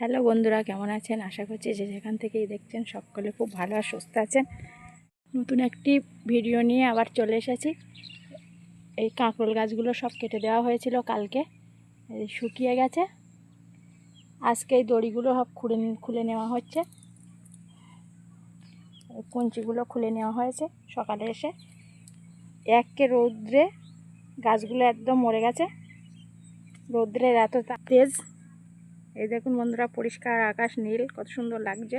Hello বন্ধুরা, কেমন আছেন? আশা করছি যে যেখান থেকেই দেখছেন সকলে খুব ভালো আর সুস্থ আছেন। নতুন একটি ভিডিও নিয়ে আবার চলে এসেছি। এই কাঁকরোল গাছগুলো সব কেটে দেওয়া হয়েছিল কালকে। শুকিয়ে গেছে। আজকে এই দড়িগুলো সব খুলে খুলে নেওয়া হচ্ছে। কঞ্চিগুলো খুলে নেওয়া হয়েছে সকালে এসে। এককে রৌদ্রে গাছগুলো একদম মরে গেছে। রৌদ্রের এত তেজ এই দেখুন বন্ধুরা, পরিষ্কার আকাশ নীল, কত সুন্দর লাগছে।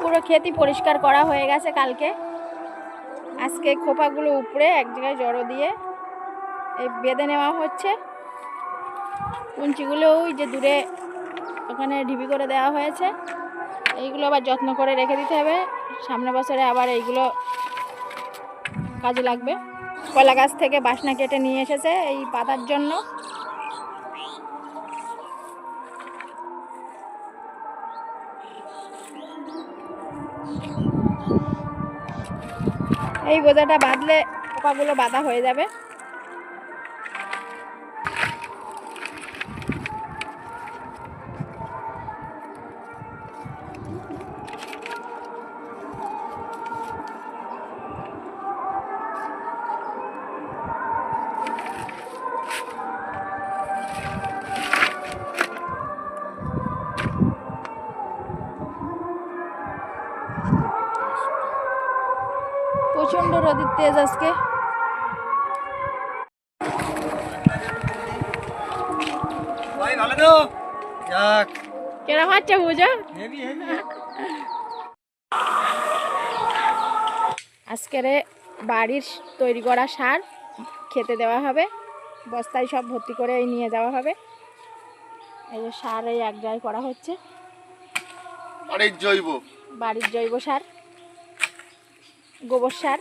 পুরো ক্ষেতই পরিষ্কার করা হয়ে গেছে কালকে। আজকে খোপাগুলো উপরে এক জায়গায় জড়ো দিয়ে এই বেঁধে নেওয়া হচ্ছে। কুঞ্চিগুলো ওই যে দূরে ওখানে ঢিবি করে দেওয়া হয়েছে। এইগুলো আবার যত্ন করে রেখে দিতে হবে। সামনে বছরে আবার এইগুলো কাজে লাগবে। কলা গাছ থেকে বাসনা কেটে নিয়ে এসেছে এই পাতার জন্য। এই বোঝাটা বাঁধলে পোকাগুলো বাঁধা হয়ে যাবে। প্রচণ্ড রোদের তেজ আজকে। কেরম হচ্ছে বুঝো? আজকের বাড়ির তৈরি করা সার খেতে দেওয়া হবে। বস্তায় সব ভর্তি করে নিয়ে যাওয়া হবে। এই যে সার এই এক জায়গায় করা হচ্ছে। বাড়ির জৈব। বাড়ির জৈব সার। গোবর সার।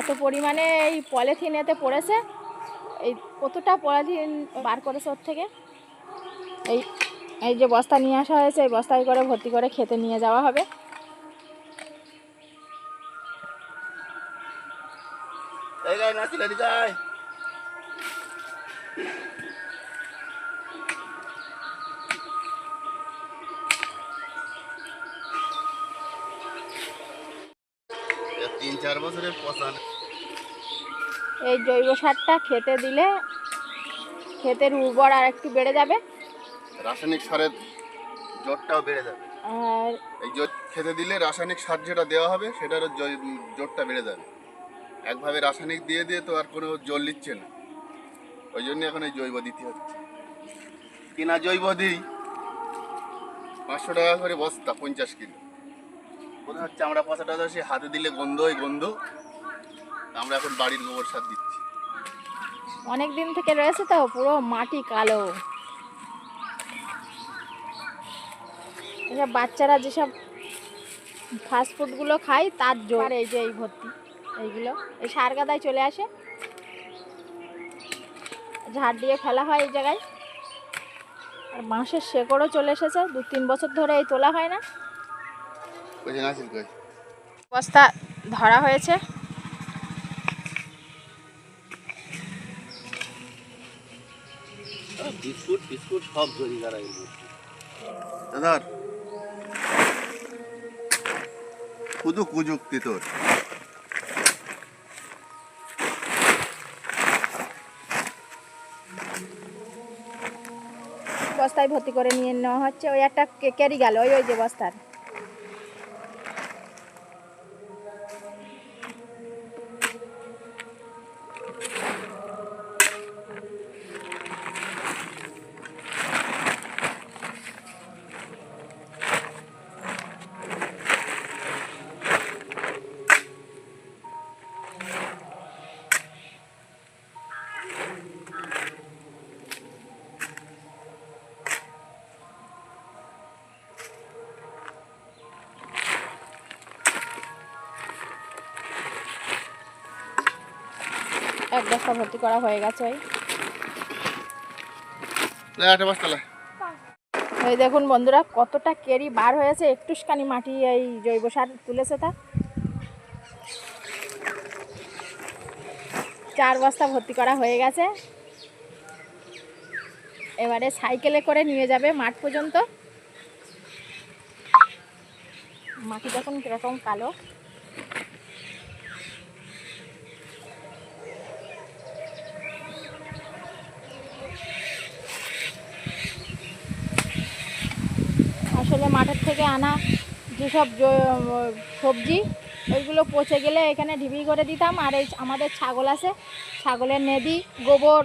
এত পরিমাণে এই পলিথিন এতে পড়েছে। এই কতটা পলিথিন বার করেছে ওর থেকে? এই এই যে বস্তা নিয়ে আসা হয়েছে, এই বস্তায় করে ভর্তি করে খেতে নিয়ে যাওয়া হবে। এই চার বছরের পচান। এই জৈব সারটা খেতে দিলে ক্ষেতের উর্বর আর একটু বেড়ে যাবে। রাসায়নিক সারের জোরটাও বেড়ে যাবে। আর এই জোর খেতে দিলে রাসায়নিক সার যেটা দেওয়া হবে সেটারও জোরটা বেড়ে যাবে। একভাবে রাসায়নিক দিয়ে দিয়ে তো আর কোনো জল নিচ্ছে না। ওই জন্য এখন এই জৈব দিতে হচ্ছে। কিনা জৈব দিই পাঁচশো টাকা করে বস্তা পঞ্চাশ কিলো। মনে হচ্ছে আমরা সে হাতে দিলে গন্ধ ওই গন্ধ। আমরা এখন বাড়ির গোবর সার দিচ্ছি। অনেক দিন থেকে রয়েছে তো, পুরো মাটি কালো। এসব বাচ্চারা যেসব ফাস্ট ফুডগুলো খায়, তার জোর এই যে এই ভর্তি, এইগুলো, এই সার গাদায় চলে আসে। ঝাড় দিয়ে ফেলা হয় এই জায়গায়। আর বাঁশের শেকড়ও চলে এসেছে দু তিন বছর ধরে এই তোলা হয় না। বস্তা ধরা হয়েছে। বিস্কুট বিস্কুট সব দাদার। শুধু কুযুক্তি তোর। বস্তায় ভর্তি করে নিয়ে নেওয়া হচ্ছে। ওই একটা কে- ক্যারি গেল ওই ওই যে বস্তার। এক বস্তা ভর্তি করা হয়ে গেছে ওই। এই দেখুন বন্ধুরা কতটা কেরি বার হয়েছে একটুখানি মাটি এই জৈব সার তুলেছে তা। চার বস্তা ভর্তি করা হয়ে গেছে। এবারে সাইকেলে করে নিয়ে যাবে মাঠ পর্যন্ত। মাটি দেখুন কীরকম কালো। আসলে মাঠের থেকে আনা যেসব সবজি, ওইগুলো পচে গেলে এখানে ঢিবি করে দিতাম। আর এই আমাদের ছাগল আছে, ছাগলের নেদি, গোবর,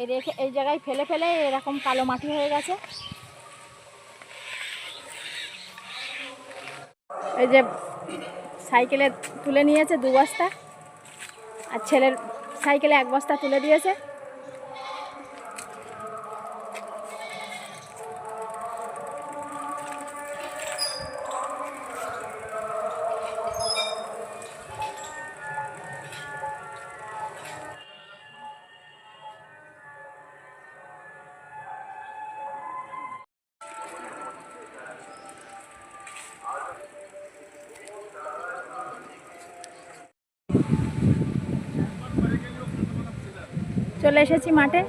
এই রেখে এই জায়গায় ফেলে ফেলে এরকম কালো মাটি হয়ে গেছে। এই যে সাইকেলে তুলে নিয়েছে দু বস্তা, আর ছেলের সাইকেলে এক বস্তা তুলে দিয়েছে। চলে এসেছি মাঠে।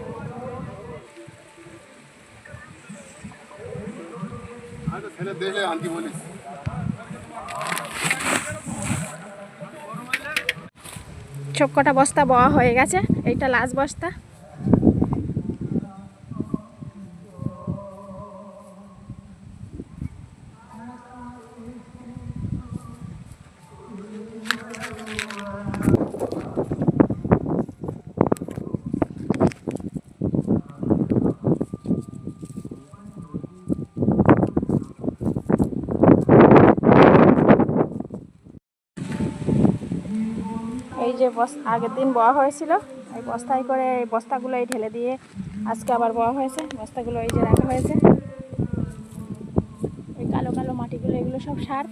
সব কটা বস্তা বওয়া হয়ে গেছে এইটা লাস্ট বস্তা। যে বস্তা আগের দিন বয়া হয়েছিল, এই বস্তায় করে এই বস্তাগুলো এই ঢেলে দিয়ে আজকে আবার বয়া হয়েছে। বস্তাগুলো এই যে রাখা হয়েছে। ওই কালো কালো মাটিগুলো, এগুলো সব সার।